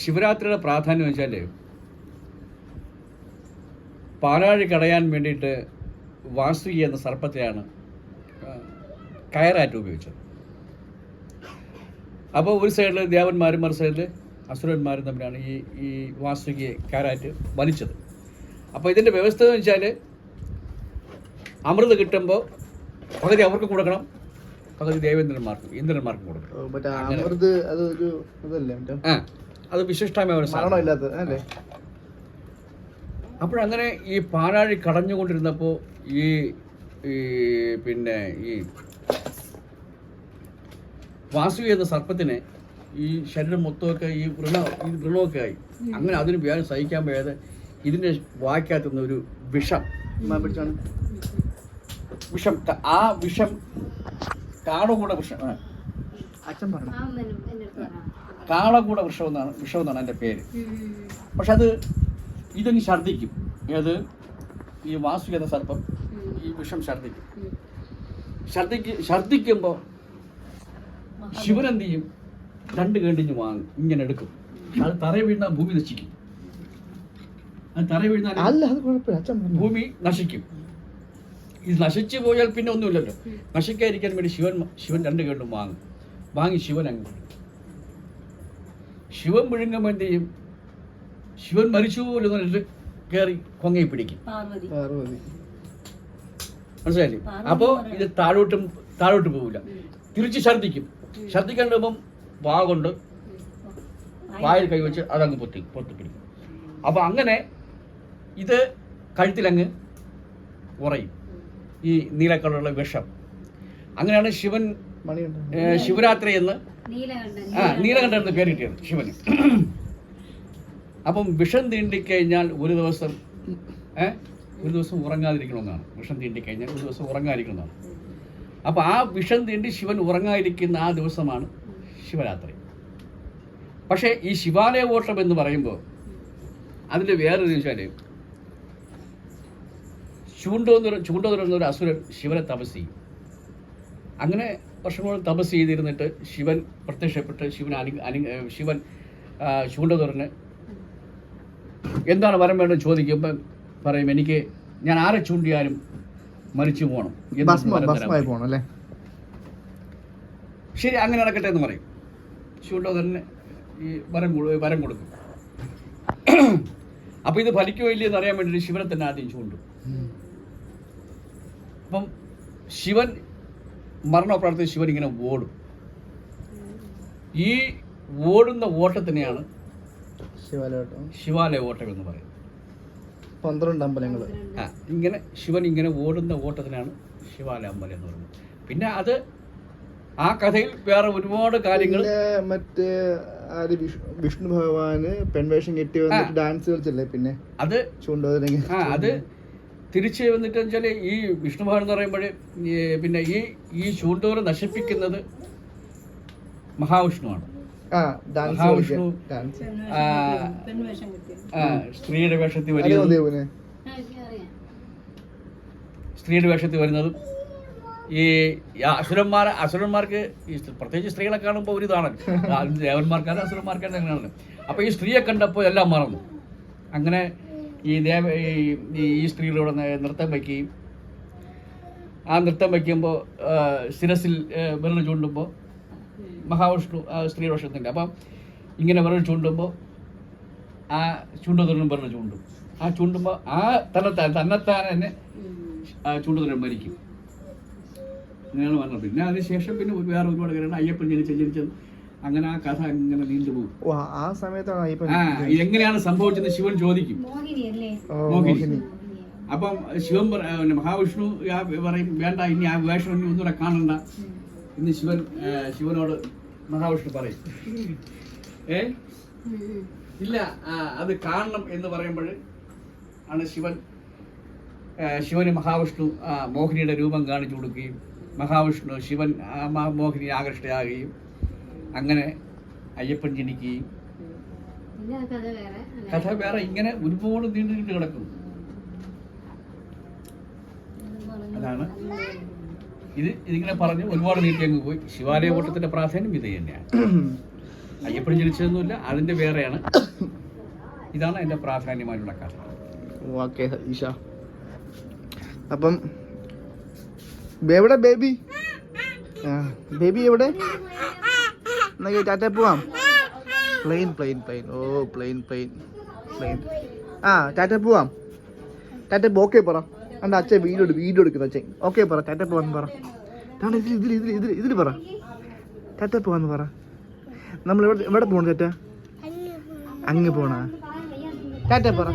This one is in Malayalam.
ശിവരാത്രിയുടെ പ്രാധാന്യം വെച്ചാൽ പാലാഴി കടയാൻ വേണ്ടിയിട്ട് വാസുകി എന്ന സർപ്പത്തെയാണ് കയറാറ്റ് ഉപയോഗിച്ചത്. അപ്പോൾ ഒരു സൈഡിൽ ദേവന്മാരും മറു സൈഡിൽ അസുരന്മാരും തമ്മിലാണ് ഈ ഈ വാസുകിയെ കയറായിട്ട് വലിച്ചത്. അപ്പോൾ ഇതിന്റെ വ്യവസ്ഥ എന്ന് വെച്ചാൽ അമൃത് കിട്ടുമ്പോൾ പകുതി അവർക്ക് കൊടുക്കണം പകുതി ദേവേന്ദ്രന്മാർക്കും ഇന്ദ്രന്മാർക്കും കൊടുക്കണം. അത് വിശിഷ്ടമായ ഒരു സാധനം അല്ലേ? അപ്പോഴങ്ങനെ ഈ പാലാഴി കടഞ്ഞുകൊണ്ടിരുന്നപ്പോൾ ഈ ഈ പിന്നെ ഈ വാസു എന്ന സർപ്പത്തിന് ഈ ശരീരം മൊത്തമൊക്കെ ഈ വൃണ ഈ വൃണമൊക്കെ ആയി. അങ്ങനെ അതിന് വ്യാജം സഹിക്കാൻ വയ്യാതെ ഇതിന്റെ വായിക്കകത്തുനിന്ന് ഒരു വിഷം. വിഷം ക- ആ വിഷം കാണുകൂടെ വിഷം അച്ഛൻ പറഞ്ഞു. കാളകൂട വൃക്ഷം എന്നാണ് വൃക്ഷം എന്നാണ് എന്റെ പേര്. പക്ഷെ അത് ഇതങ്ങ് ഛർദ്ദിക്കും. ഏത്? ഈ വാസു എന്ന സർപ്പം ഈ വിഷം ഛർദ്ദിക്കും. ഛർദ്ദിക്ക് ഛർദ്ദിക്കുമ്പോൾ ശിവനെന്ത് ചെയ്യും? രണ്ട് കേണ്ടിഞ്ഞ് വാങ്ങും. ഇങ്ങനെ എടുക്കും. അത് തറ വീഴുന്ന ഭൂമി നശിക്കും. അത് തറ വീഴുന്ന ഭൂമി നശിക്കും. ഇത് നശിച്ചു പോയാൽ പിന്നെ ഒന്നുമില്ലല്ലോ. നശിക്കാതിരിക്കാൻ വേണ്ടി ശിവൻ ശിവൻ രണ്ട് കേണ്ടും വാങ്ങും. വാങ്ങി ശിവൻ അങ്ങ്. ശിവൻ വിഴുങ്ങുമ്പോൾ എന്ത് ചെയ്യും? ശിവൻ മരിച്ചു പോലും എന്നിട്ട് കയറി കൊങ്ങി പിടിക്കും. മനസ്സിലായില്ലേ? അപ്പോൾ ഇത് താഴോട്ടും താഴോട്ട് പോകില്ല തിരിച്ച് ഛർദ്ദിക്കും. ഛർദ്ദിക്കാൻ വരുമ്പം വാ കൊണ്ട് വായിൽ കൈവച്ച് അതങ്ങ് പൊത്തി പൊത്തി പിടിക്കും. അപ്പോൾ അങ്ങനെ ഇത് കഴുത്തിലങ്ങ് ഉറയും. ഈ നീല കളറുള്ള വിഷം. അങ്ങനെയാണ് ശിവൻ ശിവരാത്രി എന്ന് ആ നീലകണ്ഠൻ പേര് കിട്ടിയത് ശിവന് അപ്പം വിഷം തീണ്ടിക്കഴിഞ്ഞാൽ ഒരു ദിവസം ഏ ഒരു ദിവസം ഉറങ്ങാതിരിക്കണമെന്നാണ്. വിഷം തീണ്ടിക്കഴിഞ്ഞാൽ ഒരു ദിവസം ഉറങ്ങാതിരിക്കണമെന്നാണ്. അപ്പോൾ ആ വിഷം തീണ്ടി ശിവൻ ഉറങ്ങാതിരിക്കുന്ന ആ ദിവസമാണ് ശിവരാത്രി. പക്ഷേ ഈ ശിവാലയ ഓട്ടം എന്ന് പറയുമ്പോൾ അതിൽ വേറൊരു വെച്ചാൽ ചൂണ്ടോന്ന് ചൂണ്ടോന്ന് പറയുന്ന ഒരു അസുരൻ ശിവനെ തപസ് ചെയ്യും. അങ്ങനെ വർഷങ്ങളോളം തപസ് ചെയ്തിരുന്നിട്ട് ശിവൻ പ്രത്യക്ഷപ്പെട്ട് ശിവൻ അനു അനു ശിവൻ ആ, ചൂണ്ടതുറന്ന് എന്താണ് വരം വേണ്ടത് ചോദിക്കുമ്പോൾ പറയും എനിക്ക് ഞാൻ ആരെ ചൂണ്ടിയാലും മരിച്ചു പോകണം എന്ന് അല്ലേ? ശരി അങ്ങനെ നടക്കട്ടെ എന്ന് പറയും. ചൂണ്ടോധരന് ഈ വരം കൊടു- വരം കൊടുക്കും. അപ്പോൾ ഇത് ഫലിക്കോ ഇല്ലയോ എന്ന് അറിയാൻ വേണ്ടിയിട്ട് ശിവനെ തന്നെ ആദ്യം ചൂണ്ടും. അപ്പം ശിവൻ മരണപ്രാർത്ഥന ശിവൻ ഇങ്ങനെ ഓടും. ഈ ഓടുന്ന ഓട്ടത്തിനെയാണ് ശിവാലയോട്ടം. ശിവാലയ ഓട്ടം എന്ന് പറയുന്നത്. പന്ത്രണ്ട് അമ്പലങ്ങൾ. ആ ഇങ്ങനെ ശിവൻ ഇങ്ങനെ ഓടുന്ന ഓട്ടത്തിനാണ് ശിവാലയ അമ്പലം എന്ന് പറയുന്നത്. പിന്നെ അത് ആ കഥയിൽ വേറെ ഒരുപാട് കാര്യങ്ങൾ മറ്റേ ആര് വിഷ്ണു ഭഗവാന് പെൺവേഷം കെട്ടി വന്നിട്ട് ഡാൻസ് കളിച്ചല്ലേ പിന്നെ? അത് ചൂണ്ടോ ആ അത് തിരിച്ച് വന്നിട്ട് വെച്ചാൽ ഈ വിഷ്ണു ഭഗവാൻ എന്ന് പറയുമ്പോൾ പിന്നെ ഈ ഈ ചൂണ്ടൂർ നശിപ്പിക്കുന്നത് മഹാവിഷ്ണുവാണ്. മഹാവിഷ്ണു സ്ത്രീയുടെ വേഷത്തിൽ വരുന്നതും സ്ത്രീയുടെ വേഷത്തിൽ വരുന്നതും ഈ അസുരന്മാർ അസുരന്മാർക്ക് ഈ പ്രത്യേകിച്ച് സ്ത്രീകളെ കാണുമ്പോൾ ഒരു ഇതാണ്. ദേവന്മാർക്കാണ് അസുരന്മാർക്കാണ് അങ്ങനെയാണ്. അപ്പോൾ ഈ സ്ത്രീയെ കണ്ടപ്പോൾ എല്ലാം മറന്നു. അങ്ങനെ ഈ ദേവ ഈ- ഈ- സ്ത്രീകളോട് നൃത്തം വയ്ക്കുകയും ആ നൃത്തം വയ്ക്കുമ്പോൾ ശിരസിൽ വിരൽ ചൂണ്ടുമ്പോൾ മഹാവിഷ്ണു സ്ത്രീയുടെ വശത്തിന്റെ അപ്പം ഇങ്ങനെ വിരൽ ചൂണ്ടുമ്പോൾ ആ ചൂണ്ടുതലും വിരൽ ചൂണ്ടും. ആ ചൂണ്ടുമ്പോൾ ആ തന്നെത്താൻ തന്നെത്താൻ തന്നെ ആ ചൂണ്ടുതരം മരിക്കും അങ്ങനെയാണ് പറഞ്ഞത് പിന്നെ അതിനുശേഷം പിന്നെ വേറെ ഒരുപാട് കാര്യങ്ങൾ. അയ്യപ്പൻ ജനിച്ച ജനിച്ചത് അങ്ങനെ ആ കഥ ഇങ്ങനെ നീണ്ടുപോകും ഓ ആ സമയത്താണ് ആ ഇതെങ്ങനെയാണ് സംഭവിച്ചത് ശിവൻ ചോദിക്കും. മോഹിനി ഓ മോഹിനി. മോഹിനി. അപ്പം ശിവൻ പറ- പിന്നെ മഹാവിഷ്ണു ആ പറയും വേണ്ട ഇനി ആ വേഷം ഇനി ഒന്നുകൂടെ കാണണ്ട. ഇന്ന് ശിവൻ ശിവനോട് മഹാവിഷ്ണു പറയും. ഏ? ഇല്ല ആ, അത് കാണണം എന്ന് പറയുമ്പോൾ ആണ് ശിവൻ ശിവന് മഹാവിഷ്ണു ആ, മോഹിനിയുടെ രൂപം കാണിച്ചു കൊടുക്കുകയും മഹാവിഷ്ണു ശിവൻ ആ, മ- ആകർഷ്ടയാകുകയും അങ്ങനെ അയ്യപ്പൻ ജനിക്കുകയും കഥ വേറെ ഇങ്ങനെ ഒരുപാട് നീണ്ടു നീണ്ടു കിടക്കും അതാണ്. ഇത് ഇതിങ്ങനെ പറഞ്ഞ് ഒരുപാട് നീട്ടി അങ്ങ് പോയി. ശിവാലയ ഓട്ടത്തിന്റെ പ്രാധാന്യം ഇത് തന്നെയാണ്. അയ്യപ്പൻ ജനിച്ചതൊന്നുമില്ല അതിന്റെ വേറെയാണ്. ഇതാണ് എന്റെ പ്രാധാന്യമായിട്ടുള്ള കഥ. ഓക്കെ ഈശ. അപ്പം എവിടെ ബേബി? ആ ബേബി എവിടെ? എന്നാ ടാറ്റ പോവാം പ്ലെയിൻ പ്ലെയിൻ പ്ലെയിൻ ഓ പ്ലെയിൻ പ്ലെയിൻ പ്ലെയിൻ ആ ടാറ്റ പോവാം ടാറ്റ ഓക്കെ പറ. എന്റെ അച്ഛൻ വീഡിയോ വീഡിയോ എടുക്കുന്ന അച്ഛൻ. ഓക്കെ പറ ടാറ്റ പോവാന്ന് പറ. ഇതാണ് ഇതിൽ ഇതിൽ ഇതിൽ ഇതിൽ ഇതിൽ പറ. ടാറ്റ പോവാന്ന് പറ. നമ്മൾ എവിടെ എവിടെ പോകണം ടാറ്റ അങ്ങ് പോണ? ടാറ്റ പറ.